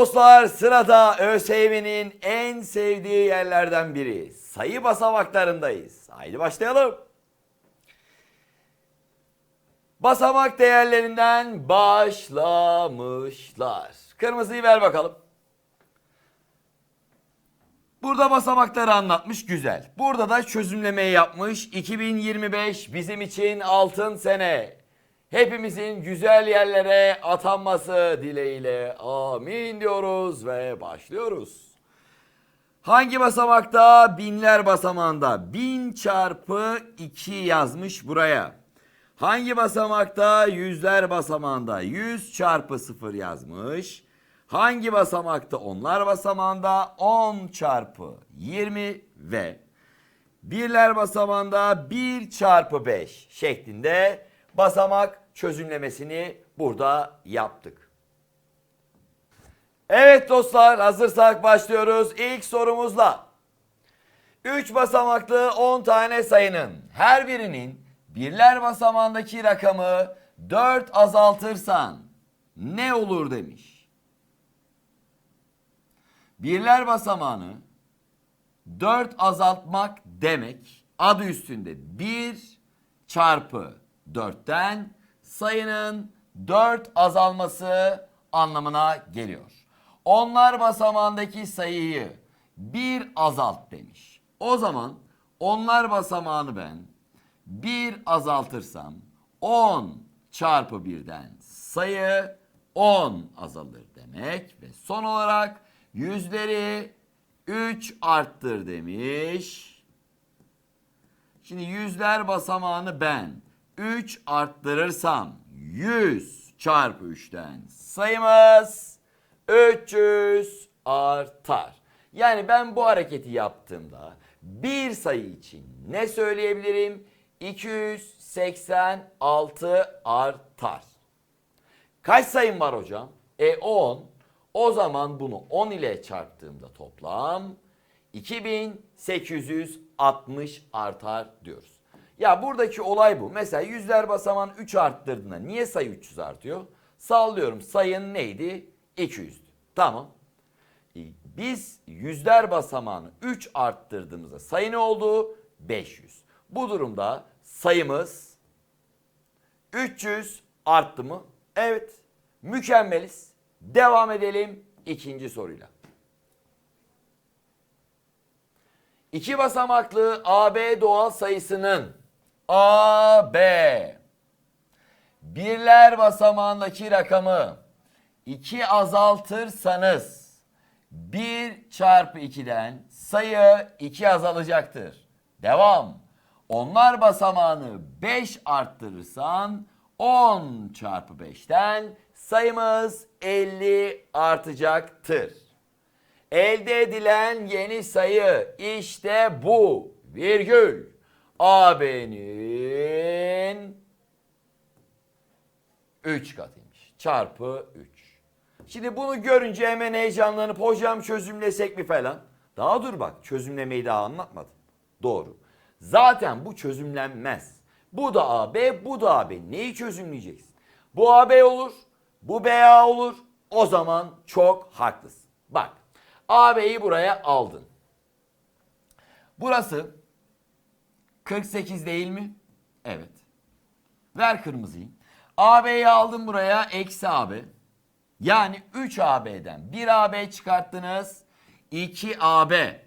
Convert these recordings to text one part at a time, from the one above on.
dostlar sırada ÖSYM'nin en sevdiği yerlerden biri. Sayı basamaklarındayız. Haydi başlayalım. Basamak değerlerinden başlamışlar. Kırmızıyı ver bakalım. Burada basamakları anlatmış güzel. Burada da çözümlemeyi yapmış. 2025 bizim için altın sene. Hepimizin güzel yerlere atanması dileğiyle amin diyoruz ve başlıyoruz. Hangi basamakta? Binler basamağında. 1000 çarpı 2 yazmış buraya. Hangi basamakta? Yüzler basamağında. 100 çarpı 0 yazmış. Hangi basamakta? Onlar basamağında 10 çarpı 20 ve birler basamağında 1 çarpı 5 şeklinde basamak çözümlemesini burada yaptık. Evet dostlar hazırsak başlıyoruz ilk sorumuzla. 3 basamaklı 10 tane sayının her birinin birler basamağındaki rakamı 4 azaltırsan ne olur demiş. Birler basamağını 4 azaltmak demek adı üstünde 1 çarpı 4'ten sayının 4 azalması anlamına geliyor. Onlar basamağındaki sayıyı 1 azalt demiş. O zaman onlar basamağını ben 1 azaltırsam 10 çarpı 1'den sayı 10 azalır demek. Ve son olarak yüzleri 3 arttır demiş. Şimdi yüzler basamağını ben 3 arttırırsam 100 çarpı 3'ten sayımız 300 artar. Yani ben bu hareketi yaptığımda bir sayı için ne söyleyebilirim? 286 artar. Kaç sayım var hocam? E 10. O zaman bunu 10 ile çarptığımda toplam 2860 artar diyoruz. Ya buradaki olay bu. Mesela yüzler basamağını 3 arttırdığında niye sayı 300 artıyor? Sallıyorum sayın neydi? 200'dü. Tamam. E, Biz yüzler basamağını 3 arttırdığımızda sayı ne oldu? 500. Bu durumda sayımız 300 arttı mı? Evet. Mükemmeliz. Devam edelim ikinci soruyla. İki basamaklı AB doğal sayısının AB birler basamağındaki rakamı 2 azaltırsanız 1 çarpı 2'den sayı 2 azalacaktır. Devam. Onlar basamağını 5 arttırırsan 10 çarpı 5'ten sayımız 50 artacaktır. Elde edilen yeni sayı işte bu virgül AB'nin 3 katıymış. Çarpı 3. Şimdi bunu görünce hemen heyecanlanıp hocam çözümlesek mi falan. Daha dur bak çözümlemeyi daha anlatmadım. Doğru. Zaten bu çözümlenmez. Bu da AB, bu da AB. Neyi çözümleyeceksin? Bu AB olur, bu BA olur. O zaman çok haklısın. Bak AB'yi buraya aldın. Burası 48 değil mi? Evet. Ver kırmızıyı. AB'yi aldım buraya eksi AB. Yani 3AB'den 1AB çıkarttınız. 2AB.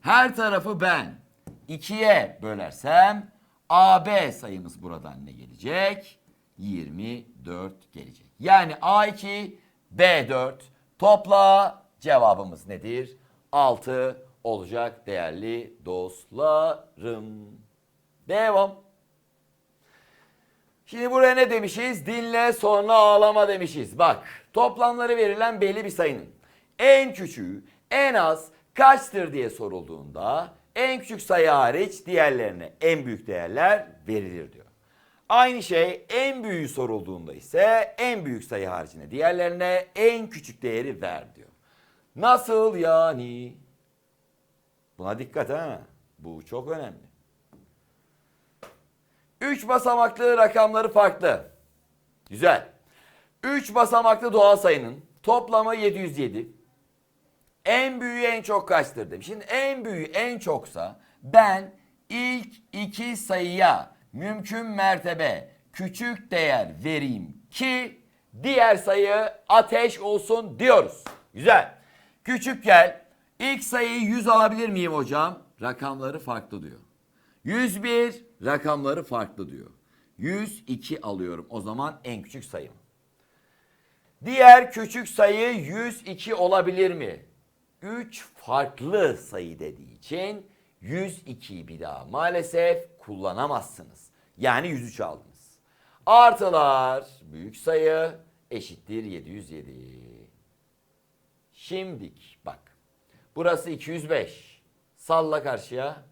Her tarafı ben 2'ye bölersem AB sayımız buradan ne gelecek? 24 gelecek. Yani A2, B4 topla cevabımız nedir? 6 olacak değerli dostlarım. Devam. Şimdi buraya ne demişiz? Dinle sonra ağlama demişiz. Bak toplamları verilen belli bir sayının en küçüğü en az kaçtır diye sorulduğunda en küçük sayı hariç diğerlerine en büyük değerler verilir diyor. Aynı şey en büyüğü sorulduğunda ise en büyük sayı haricinde diğerlerine en küçük değeri ver diyor. Nasıl yani? Buna dikkat ha. Bu çok önemli. 3 basamaklı rakamları farklı. Güzel. 3 basamaklı doğal sayının Toplamı 707. En büyüğü en çok kaçtır demiş. Şimdi en büyüğü en çoksa ben ilk iki sayıya mümkün mertebe küçük değer vereyim ki diğer sayı ateş olsun diyoruz. Güzel. Küçük gel. İlk sayıyı 100 alabilir miyim hocam? Rakamları farklı diyor. 101 rakamları farklı diyor. 102 alıyorum. O zaman en küçük sayım. Diğer küçük sayı 102 olabilir mi? 3 farklı sayı dediği için 102'yi bir daha maalesef kullanamazsınız. Yani 103 aldınız. Artılar büyük sayı eşittir 707. Şimdik bak. Burası 205. Salla karşıya.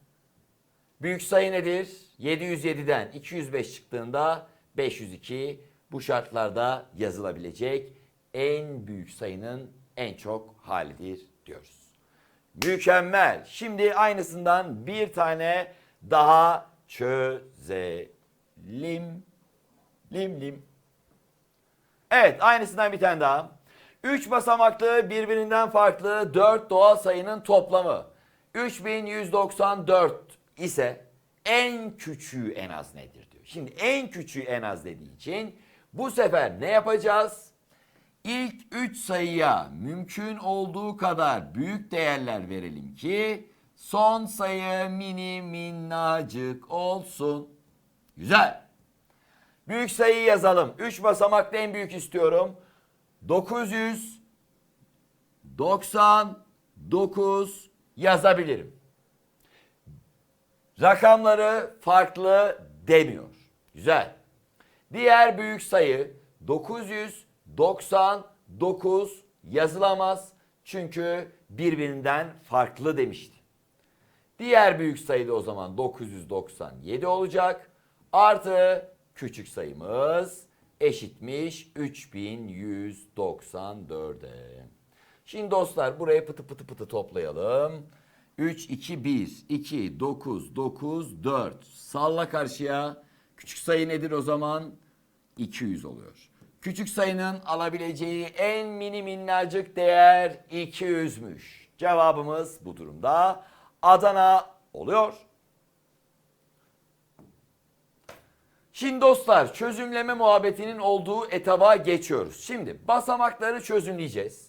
Büyük sayı nedir? 707'den 205 çıktığında 502 bu şartlarda yazılabilecek en büyük sayının en çok halidir diyoruz. Mükemmel. Şimdi aynısından bir tane daha çözelim. Lim lim. Evet aynısından bir tane daha. 3 basamaklı birbirinden farklı 4 doğal sayının toplamı 3194 ise en küçüğü en az nedir diyor. Şimdi en küçüğü en az dediği için bu sefer ne yapacağız? İlk 3 sayıya mümkün olduğu kadar büyük değerler verelim ki son sayı mini minnacık olsun. Güzel. Büyük sayıyı yazalım. 3 basamaklı en büyük istiyorum. 999 yazabilirim. Rakamları farklı demiyor. Güzel. Diğer büyük sayı 999 yazılamaz. Çünkü birbirinden farklı demişti. Diğer büyük sayı da o zaman 997 olacak. Artı küçük sayımız eşitmiş 3194'e. Şimdi dostlar buraya pıtı pıtı pıtı toplayalım. 3, 2, 1, 2, 9, 9, 4. Salla karşıya. Küçük sayı nedir o zaman? 200 oluyor. Küçük sayının alabileceği en mini minnacık değer 200'müş. Cevabımız bu durumda Adana oluyor. Şimdi dostlar çözümleme muhabbetinin olduğu etaba geçiyoruz. Şimdi basamakları çözümleyeceğiz.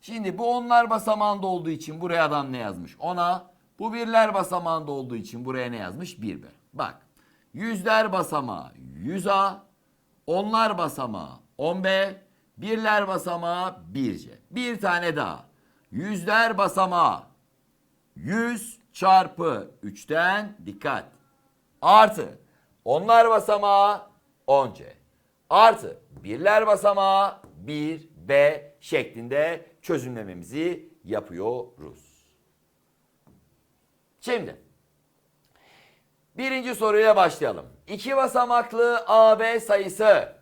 Şimdi bu onlar basamağında olduğu için buraya adam ne yazmış? Ona bu birler basamağında olduğu için buraya ne yazmış? 1 be. Bak yüzler basamağı 100A, onlar basamağı 10B, birler basamağı 1C. Bir tane daha. Yüzler basamağı 100 çarpı 3'ten dikkat. Artı onlar basamağı 10C. Artı birler basamağı 1B şeklinde çözümlememizi yapıyoruz. Şimdi birinci soruyla başlayalım. İki basamaklı AB sayısı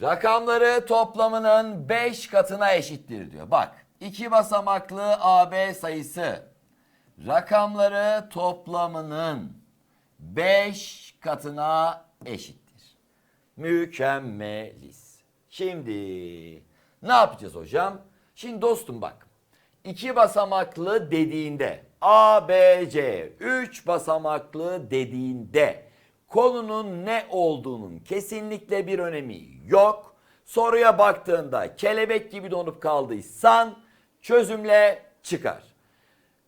rakamları toplamının 5 katına eşittir diyor. Bak iki basamaklı AB sayısı rakamları toplamının 5 katına eşittir. Mükemmeliz. Şimdi ne yapacağız hocam? Şimdi dostum bak. iki basamaklı dediğinde A, B, C 3 basamaklı dediğinde konunun ne olduğunun kesinlikle bir önemi yok. Soruya baktığında kelebek gibi donup kaldıysan çözümle çıkar.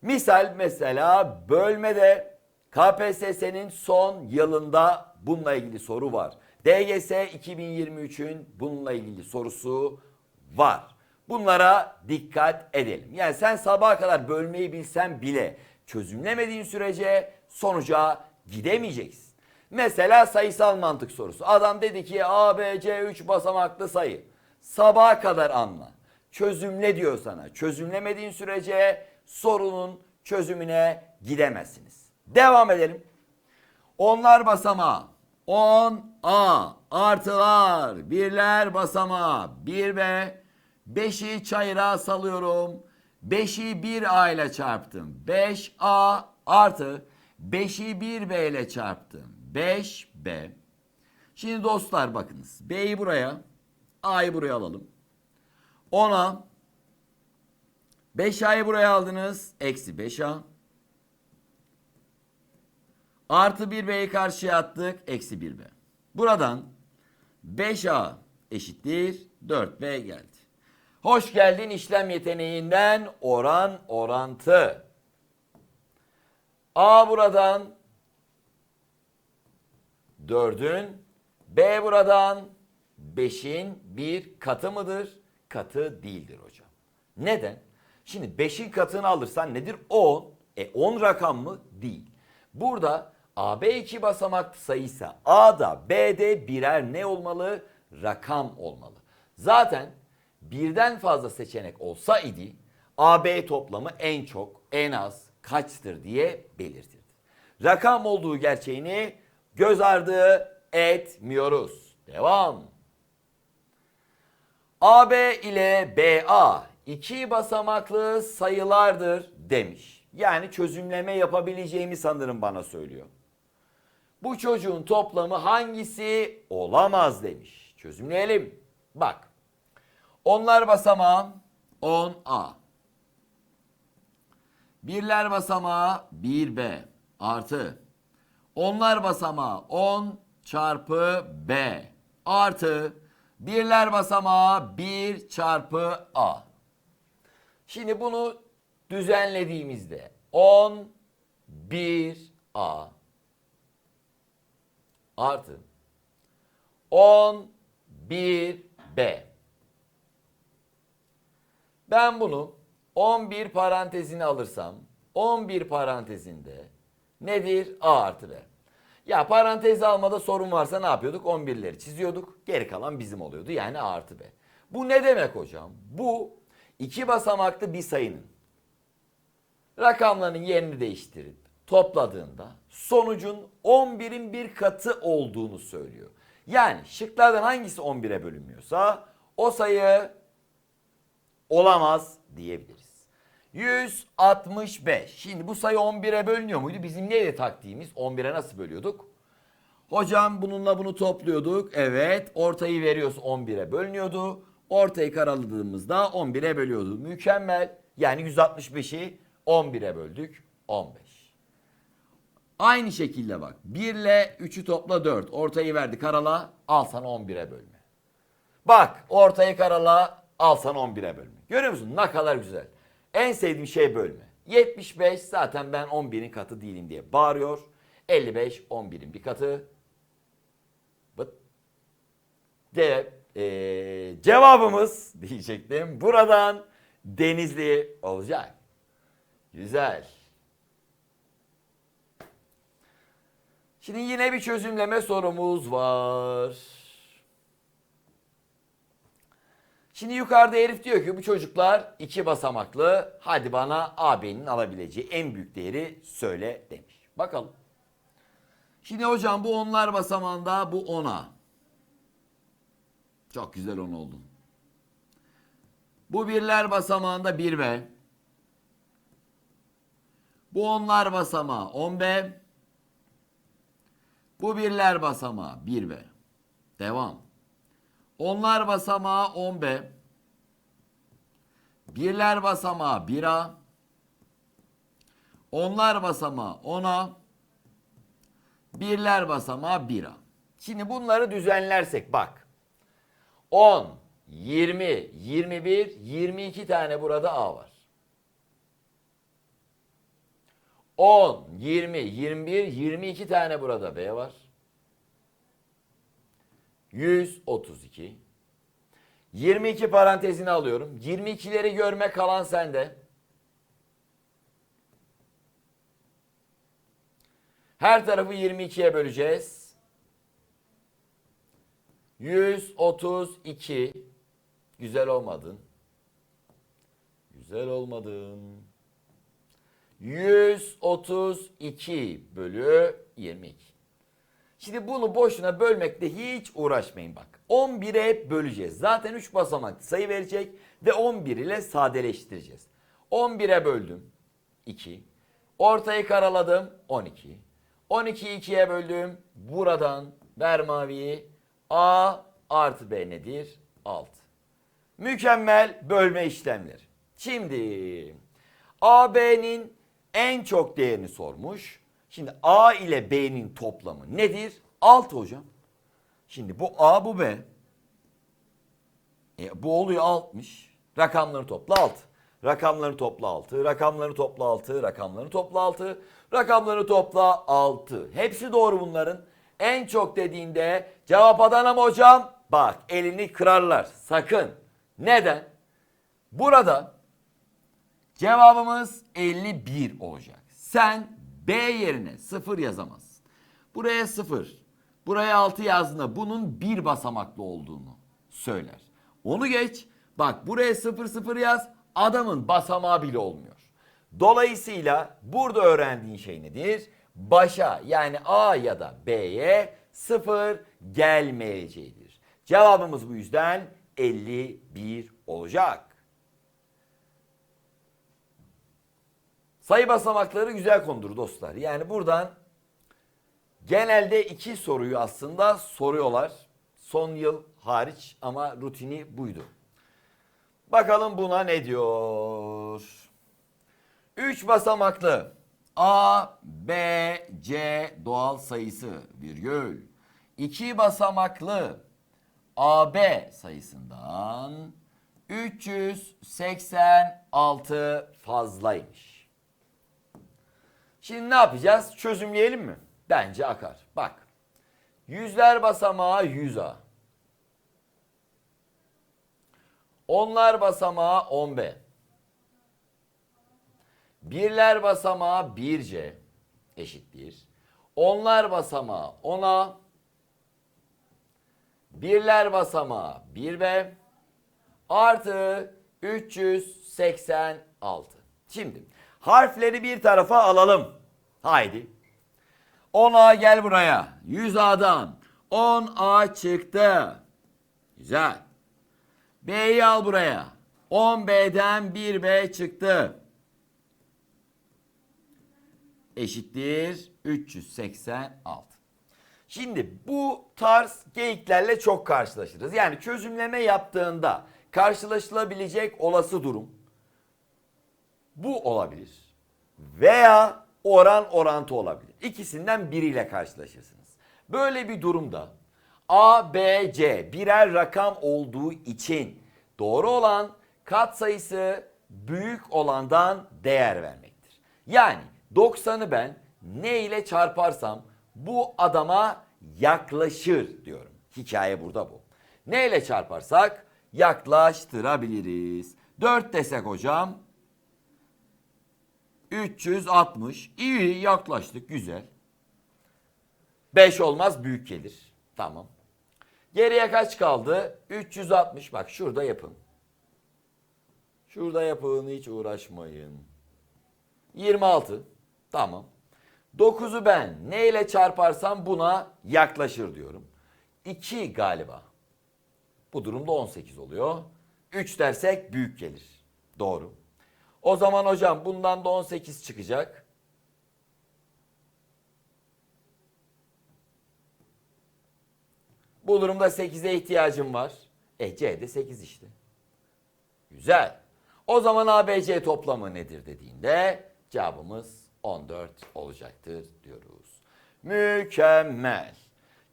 Misal mesela bölmede KPSS'nin son yılında bununla ilgili soru var. DGS 2023'ün bununla ilgili sorusu var. Bunlara dikkat edelim. Yani sen sabaha kadar bölmeyi bilsen bile çözümlemediğin sürece sonuca gidemeyeceksin. Mesela sayısal mantık sorusu. Adam dedi ki A, B, C 3 basamaklı sayı. Sabaha kadar anla. Çözümle diyor sana. Çözümlemediğin sürece sorunun çözümüne gidemezsiniz. Devam edelim. Onlar basamağı 10A artılar birler basamağı 1B 5'i çayıra salıyorum. 5'i 1A ile çarptım. 5A artı 5'i 1B ile çarptım. 5B. Şimdi dostlar bakınız. B'yi buraya A'yı buraya alalım. 10'a 5A'yı buraya aldınız. Eksi 5A. Artı 1B'yi karşıya attık. Eksi 1B. Buradan 5A eşittir 4B geldi. Hoş geldin işlem yeteneğinden oran orantı. A buradan 4'ün B buradan 5'in bir katı mıdır? Katı değildir hocam. Neden? Şimdi 5'in katını alırsan nedir? 10. E 10 rakam mı? Değil. Burada AB iki basamaklı sayıysa A'da B'de birer ne olmalı? Rakam olmalı. Zaten birden fazla seçenek olsa idi AB toplamı en çok en az kaçtır diye belirtirdi. Rakam olduğu gerçeğini göz ardı etmiyoruz. Devam. AB ile BA iki basamaklı sayılardır demiş. Yani çözümleme yapabileceğimi sanırım bana söylüyor. Bu çocuğun toplamı hangisi olamaz demiş. Çözümleyelim. Bak. Onlar basamağı 10A. Birler basamağı 1B artı. Onlar basamağı 10 çarpı B artı. Birler basamağı 1 çarpı A. Şimdi bunu düzenlediğimizde 10 1A artı 10 1B. Ben bunu 11 parantezine alırsam 11 parantezinde nedir? A artı B. Ya parantez almada sorun varsa ne yapıyorduk? 11'leri çiziyorduk. Geri kalan bizim oluyordu. Yani A artı B. Bu ne demek hocam? Bu iki basamaklı bir sayının rakamlarının yerini değiştirip topladığında sonucun 11'in bir katı olduğunu söylüyor. Yani şıklardan hangisi 11'e bölünmüyorsa o sayı olamaz diyebiliriz. 165. Şimdi bu sayı 11'e bölünüyor muydu? Bizim neydi taktiğimiz? 11'e nasıl bölüyorduk? Hocam bununla bunu topluyorduk. Evet. Ortayı veriyoruz 11'e bölünüyordu. Ortayı karaladığımızda 11'e bölüyordu. Mükemmel. Yani 165'i 11'e böldük. 15. Aynı şekilde bak. 1 ile 3'ü topla 4. Ortayı verdi karala. Al sana 11'e bölme. Bak ortayı karala. Al sana 11'e bölme. Görüyor musun? Ne kadar güzel. En sevdiğim şey bölme. 75 zaten ben 11'in katı değilim diye bağırıyor. 55 11'in bir katı. Bıt. De, eee, cevabımız diyecektim. Buradan Denizli olacak. Güzel. Şimdi yine bir çözümleme sorumuz var. Şimdi yukarıda herif diyor ki bu çocuklar iki basamaklı. Hadi bana AB'nin alabileceği en büyük değeri söyle demiş. Bakalım. Şimdi hocam bu onlar basamağında bu 10'a. Çok güzel 10 oldu. Bu birler basamağında 1B. Bu onlar basamağı 10B. Bu birler basamağı 1B. Devam. Onlar basamağı 10B. Birler basamağı 1A. Onlar basamağı 10A. Birler basamağı 1A. Şimdi bunları düzenlersek bak. 10, 20, 21, 22 tane burada A var. 10, 20, 21, 22 tane burada B var. 132. 22 parantezini alıyorum. 22'leri görme kalan sende. Her tarafı 22'ye böleceğiz. 132. Güzel olmadın. Güzel olmadın. 132 bölü 22. Şimdi bunu boşuna bölmekte hiç uğraşmayın bak. 11'e hep böleceğiz. Zaten 3 basamaklı sayı verecek ve 11 ile sadeleştireceğiz. 11'e böldüm 2. Ortayı karaladım 12. 12'yi 2'ye böldüm. Buradan ver maviyi. A artı B nedir? 6. Mükemmel bölme işlemleri. Şimdi AB'nin en çok değerini sormuş. Şimdi A ile B'nin toplamı nedir? 6 hocam. Şimdi bu A bu B. E, bu oluyor 60. Rakamları topla 6. Rakamları topla 6. Rakamları topla 6. Rakamları topla 6. Rakamları topla 6. Hepsi doğru bunların. En çok dediğinde cevap Adana mı hocam? Bak elini kırarlar. Sakın. Neden? Burada cevabımız 51 olacak. Sen B yerine 0 yazamazsın. Buraya 0. Buraya 6 yazdığında bunun bir basamaklı olduğunu söyler. Onu geç. Bak buraya 0 0 yaz. Adamın basamağı bile olmuyor. Dolayısıyla burada öğrendiğin şey nedir? Başa yani A ya da B'ye 0 gelmeyeceğidir. Cevabımız bu yüzden 51 olacak. Sayı basamakları güzel konudur dostlar. Yani buradan genelde iki soruyu aslında soruyorlar. Son yıl hariç ama rutini buydu. Bakalım buna ne diyor? 3 basamaklı A, B, C doğal sayısı virgül. 2 basamaklı AB sayısından 386 fazlaymış. Şimdi ne yapacağız? Çözümleyelim mi? Bence akar. Bak. Yüzler basamağı 100A. Onlar basamağı 10B. Birler basamağı 1C eşittir. Onlar basamağı 10A. Birler basamağı 1B artı 386. Şimdi harfleri bir tarafa alalım. Haydi. 10A gel buraya. 100A'dan 10A çıktı. Güzel. B'yi al buraya. 10B'den 1B çıktı. Eşittir 386. Şimdi bu tarz geyiklerle çok karşılaşırız. Yani çözümleme yaptığında karşılaşılabilecek olası durum bu olabilir. Veya oran orantı olabilir. İkisinden biriyle karşılaşırsınız. Böyle bir durumda A, B, C birer rakam olduğu için doğru olan katsayısı büyük olandan değer vermektir. Yani 90'ı ben ne ile çarparsam bu adama yaklaşır diyorum. Hikaye burada bu. Ne ile çarparsak yaklaştırabiliriz. 4 desek hocam 360. İyi yaklaştık güzel. 5 olmaz büyük gelir. Tamam. Geriye kaç kaldı? 360. Bak şurada yapın. Şurada yapın hiç uğraşmayın. 26. Tamam. 9'u ben neyle çarparsam buna yaklaşır diyorum. 2 galiba. Bu durumda 18 oluyor. 3 dersek büyük gelir. Doğru. O zaman hocam bundan da 18 çıkacak. Bu durumda 8'e ihtiyacım var. E C de 8 işte. Güzel. O zaman ABC toplamı nedir dediğinde cevabımız 14 olacaktır diyoruz. Mükemmel.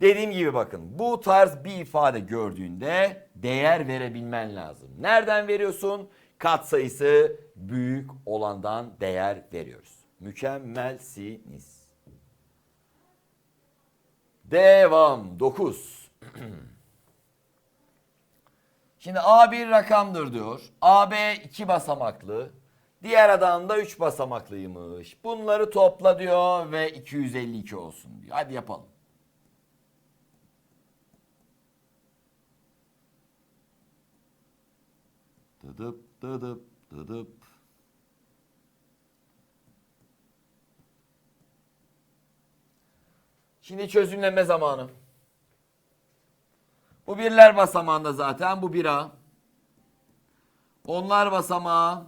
Dediğim gibi bakın bu tarz bir ifade gördüğünde değer verebilmen lazım. Nereden veriyorsun? Katsayısı büyük olandan değer veriyoruz. Mükemmelsiniz. Devam 9. Şimdi A bir rakamdır diyor. AB iki basamaklı. Diğer adam da 3 basamaklıymış. Bunları topla diyor ve 252 olsun diyor. Hadi yapalım. Dıdıp dıdıp dıdıp. Şimdi çözümleme zamanı. Bu birler basamağında zaten bu bira. Onlar basamağı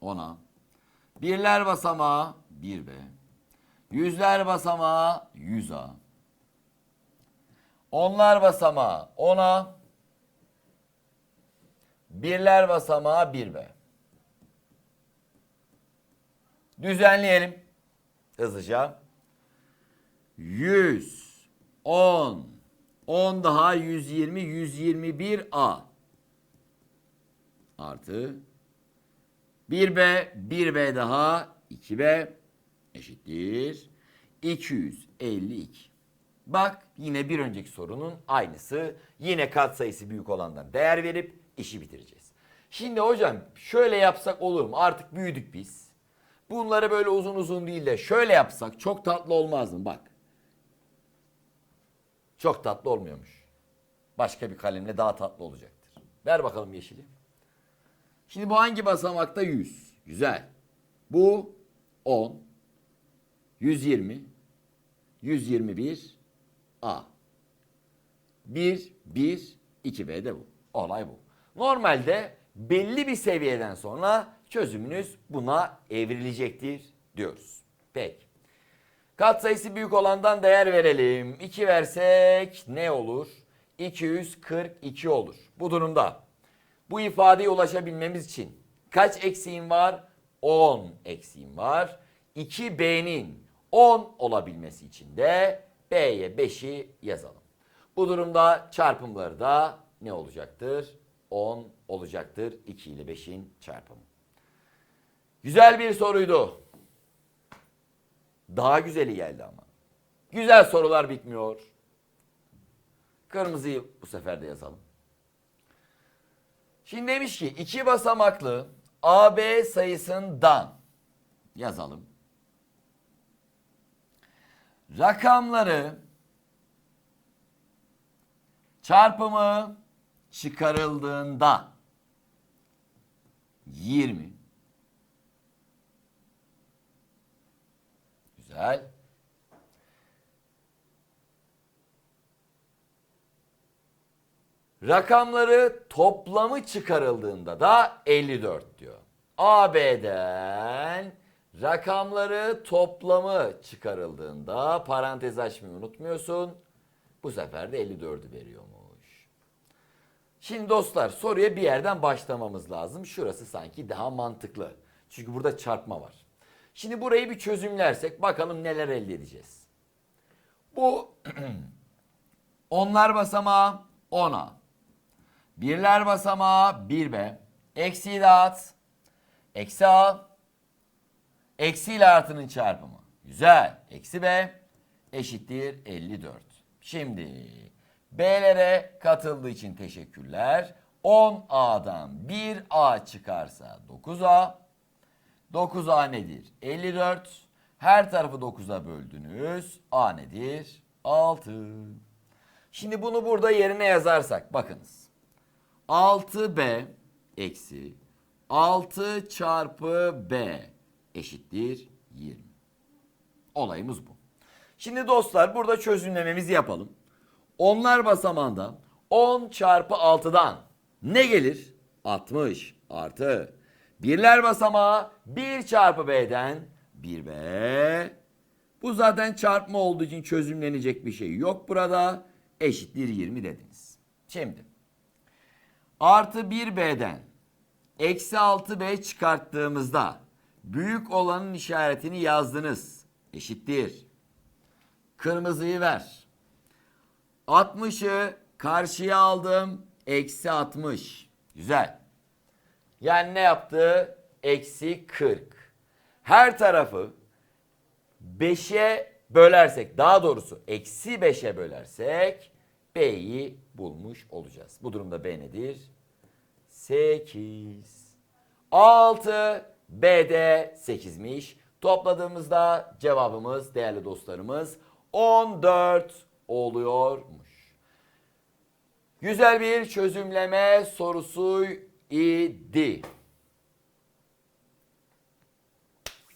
ona. Birler basamağı 1B. Yüzler basamağı 100A. Onlar basamağı 10'a. Birler basamağı 1B. Düzenleyelim. Hızlıca. 100, 10, 10 daha 120, 121A. Artı 1B, 1B daha 2B eşittir. 252. Bak yine bir önceki sorunun aynısı. Yine katsayısı büyük olandan değer verip işi bitireceğiz. Şimdi hocam şöyle yapsak olur mu? Artık büyüdük biz. Bunları böyle uzun uzun değil de şöyle yapsak çok tatlı olmaz mı? Bak. Çok tatlı olmuyormuş. Başka bir kalemle daha tatlı olacaktır. Ver bakalım yeşili. Şimdi bu hangi basamakta? 100. Güzel. Bu 10. 120. 121. A. 1, 1, 2B de bu. Olay bu. Normalde belli bir seviyeden sonra çözümünüz buna evrilecektir diyoruz. Peki. Katsayısı büyük olandan değer verelim. 2 versek ne olur? 242 olur. Bu durumda bu ifadeye ulaşabilmemiz için kaç eksiğim var? 10 eksiğim var. 2B'nin 10 olabilmesi için de B'ye 5'i yazalım. Bu durumda çarpımları da ne olacaktır? 10 olacaktır. 2 ile 5'in çarpımı. Güzel bir soruydu. Daha güzeli geldi ama. Güzel sorular bitmiyor. Kırmızıyı bu sefer de yazalım. Şimdi demiş ki iki basamaklı AB sayısından yazalım. Rakamları çarpımı çıkarıldığında 20 Güzel. Rakamları toplamı çıkarıldığında da 54 diyor. AB'den rakamları toplamı çıkarıldığında parantez açmayı unutmuyorsun. Bu sefer de 54'ü veriyormuş. Şimdi dostlar soruya bir yerden başlamamız lazım. Şurası sanki daha mantıklı. Çünkü burada çarpma var. Şimdi burayı bir çözümlersek bakalım neler elde edeceğiz. Bu onlar basamağı 10'a. Birler basamağı 1B. Eksi dağıt. Eksi A. Eksi ile artının çarpımı. Güzel. Eksi B eşittir 54. Şimdi B'lere katıldığı için teşekkürler. 10A'dan 1A çıkarsa 9A. 9A nedir? 54. Her tarafı 9'a böldünüz. A nedir? 6. Şimdi bunu burada yerine yazarsak bakınız. 6B eksi 6 çarpı B eşittir 20. Olayımız bu. Şimdi dostlar burada çözümlememizi yapalım. Onlar basamağında 10 çarpı 6'dan ne gelir? 60 artı. Birler basamağı 1 çarpı B'den 1B. Bu zaten çarpma olduğu için çözümlenecek bir şey yok burada. Eşittir 20 dediniz. Şimdi artı 1B'den eksi 6B çıkarttığımızda büyük olanın işaretini yazdınız. Eşittir. Kırmızıyı ver. 60'ı karşıya aldım. Eksi 60. Güzel. Yani ne yaptı? Eksi 40. Her tarafı 5'e bölersek daha doğrusu eksi 5'e bölersek B'yi bulmuş olacağız. Bu durumda B nedir? 8. 6 B'de 8'miş. Topladığımızda cevabımız değerli dostlarımız 14 oluyormuş. Güzel bir çözümleme sorusu idi.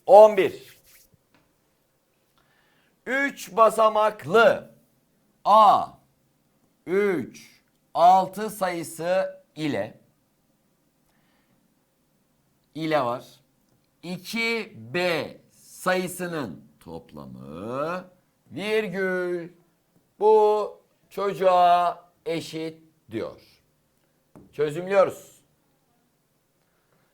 11. 3 basamaklı A 3 6 sayısı ile ile var. 2B sayısının toplamı virgül bu çocuğa eşit diyor. Çözümlüyoruz.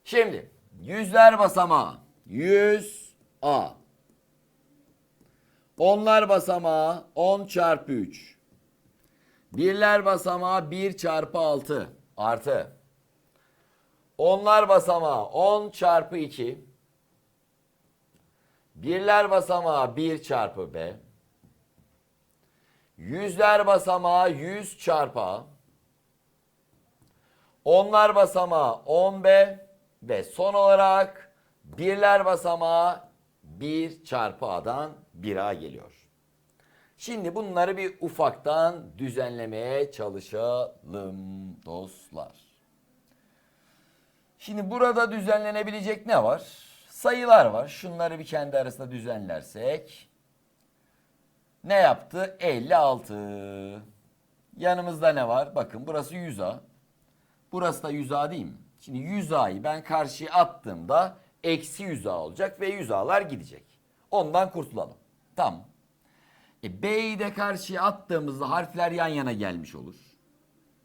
Şimdi yüzler basamağı 100 A. Onlar basamağı 10 çarpı 3. Birler basamağı 1 çarpı 6 artı. Onlar basamağı 10 çarpı 2. Birler basamağı 1 çarpı B. Yüzler basamağı 100 çarpı A. Onlar basamağı 10B ve son olarak birler basamağı 1 çarpı A'dan 1A geliyor. Şimdi bunları bir ufaktan düzenlemeye çalışalım dostlar. Şimdi burada düzenlenebilecek ne var? Sayılar var. Şunları bir kendi arasında düzenlersek ne yaptı? 56. Yanımızda ne var? Bakın burası 100A. Burası da 100A değil mi? Şimdi 100A'yı ben karşıya attığımda eksi 100A olacak ve 100A'lar gidecek. Ondan kurtulalım. Tamam. E, B'yi de karşıya attığımızda harfler yan yana gelmiş olur.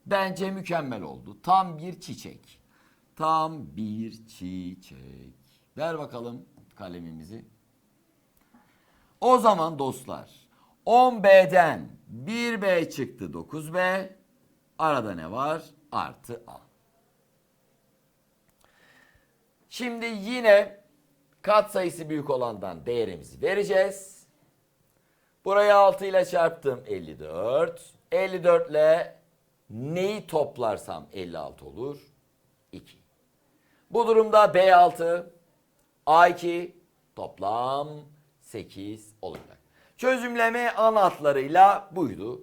Bence mükemmel oldu. Tam bir çiçek. Tam bir çiçek. Ver bakalım kalemimizi. O zaman dostlar 10B'den 1B çıktı 9B. Arada ne var? Artı A. Şimdi yine katsayısı büyük olandan değerimizi vereceğiz. Buraya 6 ile çarptım 54. 54 ile neyi toplarsam 56 olur? 2. Bu durumda B6, A2 toplam 8 olacak. Çözümleme ana hatlarıyla buydu.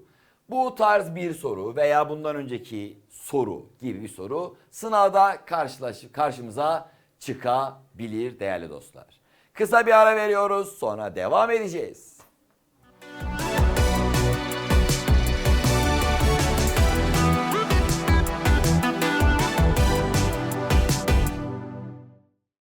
Bu tarz bir soru veya bundan önceki soru gibi bir soru sınavda karşılaş karşımıza çıkabilir değerli dostlar. Kısa bir ara veriyoruz sonra devam edeceğiz.